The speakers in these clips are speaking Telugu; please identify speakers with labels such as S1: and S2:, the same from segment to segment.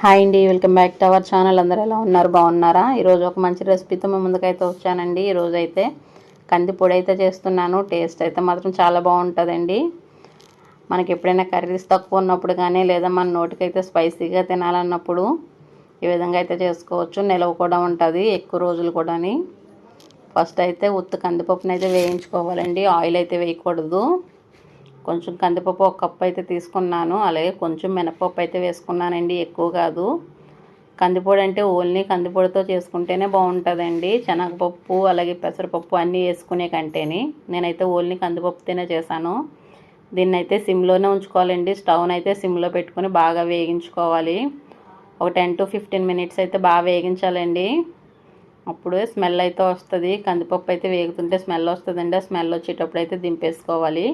S1: హాయ్ అండి welcome back to our channel. అందరూ ఎలా ఉన్నారు? బాగున్నారా? ఈరోజు ఒక మంచి రెసిపీతో మేము ముందుకైతే వచ్చానండి. ఈరోజు అయితే కంది పొడి అయితే చేస్తున్నాను. టేస్ట్ అయితే మాత్రం చాలా బాగుంటుందండి. మనకి ఎప్పుడైనా కర్రీస్ తక్కువ ఉన్నప్పుడు కానీ లేదా మన నోటికైతే స్పైసీగా తినాలన్నప్పుడు ఈ విధంగా అయితే చేసుకోవచ్చు. నిలవ కూడా ఉంటుంది ఎక్కువ రోజులు కూడాని. ఫస్ట్ అయితే ఉత్తు కందిపప్పునైతే వేయించుకోవాలండి. ఆయిల్ అయితే వేయకూడదు. కొంచెం కందిపప్పు ఒక కప్పు అయితే తీసుకున్నాను. అలాగే కొంచెం మినపప్పు అయితే వేసుకున్నానండి. ఎక్కువ కాదు. కందిపొడి అంటే ఓన్లీ కందిపొడితో చేసుకుంటేనే బాగుంటుందండి. శనగపప్పు అలాగే పెసరపప్పు అన్నీ వేసుకునే కంటేని. నేనైతే ఓన్లీ కందిపప్పుతోనే చేశాను. దీన్ని అయితే సిమ్లోనే ఉంచుకోవాలండి. స్టవ్ని అయితే సిమ్లో పెట్టుకొని బాగా వేగించుకోవాలి. ఒక టెన్ టు ఫిఫ్టీన్ మినిట్స్ అయితే బాగా వేగించాలండి. అప్పుడు స్మెల్ అయితే వస్తుంది. కందిపప్పు అయితే వేగుతుంటే స్మెల్ వస్తుందండి. ఆ స్మెల్ వచ్చేటప్పుడు అయితే దింపేసుకోవాలి.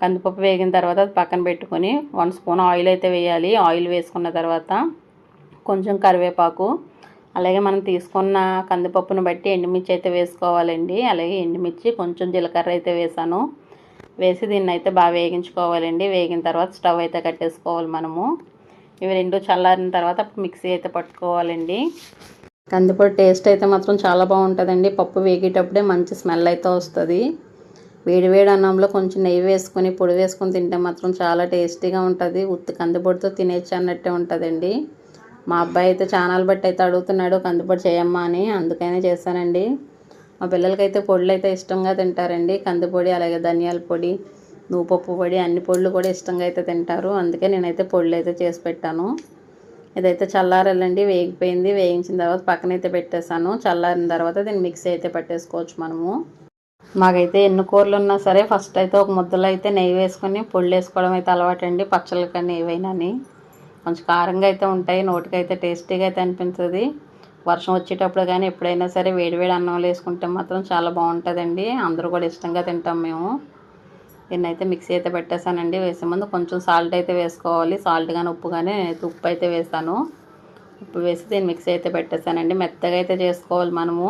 S1: కందిపప్పు వేగిన తర్వాత అది పక్కన పెట్టుకొని వన్ స్పూన్ ఆయిల్ అయితే వేయాలి. ఆయిల్ వేసుకున్న తర్వాత కొంచెం కరివేపాకు అలాగే మనం తీసుకున్న కందిపప్పును బట్టి ఎండుమిర్చి అయితే వేసుకోవాలండి. అలాగే ఎండుమిర్చి కొంచెం జీలకర్ర అయితే వేసాను. వేసి దీన్ని అయితే బాగా వేగించుకోవాలండి. వేగిన తర్వాత స్టవ్ అయితే కట్టేసుకోవాలి మనము. ఇవి రెండు చల్లారిన తర్వాత మిక్సీ అయితే పట్టుకోవాలండి. కందిపొడి టేస్ట్ అయితే మాత్రం చాలా బాగుంటుందండి. పప్పు వేగేటప్పుడే మంచి స్మెల్ అయితే వస్తుంది. వేడివేడి అన్నంలో కొంచెం నెయ్యి వేసుకొని పొడి వేసుకొని తింటే మాత్రం చాలా టేస్టీగా ఉంటుంది. ఉత్తి కందిపొడితో తినేచ్చు అన్నట్టే ఉంటుందండి. మా అబ్బాయి అయితే ఛానల్ బట్టి అయితే అడుగుతున్నాడు కందిపొడి చేయమ్మా అని. అందుకనే చేశానండి. మా పిల్లలకైతే పొడులు అయితే ఇష్టంగా తింటారండి. కందిపొడి అలాగే ధనియాల పొడి నువ్వుపప్పు పొడి అన్ని పొడులు కూడా ఇష్టంగా అయితే తింటారు. అందుకే నేనైతే పొడులు అయితే చేసి పెట్టాను. ఇదైతే చల్లారాలండి వేగిపోయింది. వేయించిన తర్వాత పక్కనైతే పెట్టేశాను. చల్లారిన తర్వాత దీన్ని మిక్సీ అయితే పట్టేసుకోవచ్చు మనము. మాకైతే ఎన్ని కూరలు ఉన్నా సరే ఫస్ట్ అయితే ఒక ముద్దలో అయితే నెయ్యి వేసుకొని పొళ్ళు వేసుకోవడం అయితే అలవాటండి పచ్చళ్ళు కానీ ఏవైనాని కొంచెం కారంగా అయితే ఉంటాయి నోటికైతే టేస్టీగా అయితే అనిపించదు. వర్షం వచ్చేటప్పుడు కానీ ఎప్పుడైనా సరే వేడివేడి అన్నంలో వేసుకుంటే మాత్రం చాలా బాగుంటుందండి. అందరూ కూడా ఇష్టంగా తింటాం మేము. నేనైతే మిక్సీ అయితే పెట్టేశానండి. వేసే ముందు కొంచెం సాల్ట్ అయితే వేసుకోవాలి. సాల్ట్ కానీ ఉప్పు కానీ నేనైతే ఉప్పు అయితే వేసాను. ఉప్పు వేసి దీన్ని మిక్సీ అయితే పెట్టేశానండి. మెత్తగా అయితే చేసుకోవాలి మనము.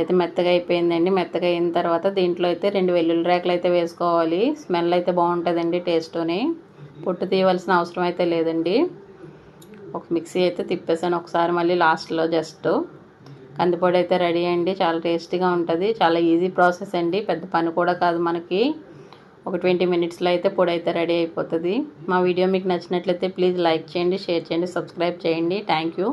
S1: అయితే మెత్తగా అయిపోయిందండి. మెత్తగా అయిన తర్వాత దీంట్లో అయితే రెండు వెల్లుల్లి రేకలు అయితే వేసుకోవాలి. స్మెల్ అయితే బాగుంటుందండి టేస్ట్ని పొట్టు తీయవలసిన అవసరం అయితే లేదండి. ఒక మిక్సీ అయితే తిప్పేసాను. ఒకసారి మళ్ళీ లాస్ట్లో జస్ట్. కందిపొడి అయితే రెడీ అండి. చాలా టేస్టీగా ఉంటుంది. చాలా ఈజీ ప్రాసెస్ అండి. పెద్ద పని కూడా కాదు మనకి. ఒక ట్వంటీ మినిట్స్లో అయితే పొడి అయితే రెడీ అయిపోతుంది. మా వీడియో మీకు నచ్చినట్లయితే ప్లీజ్ లైక్ చేయండి షేర్ చేయండి సబ్స్క్రైబ్ చేయండి. Thank you.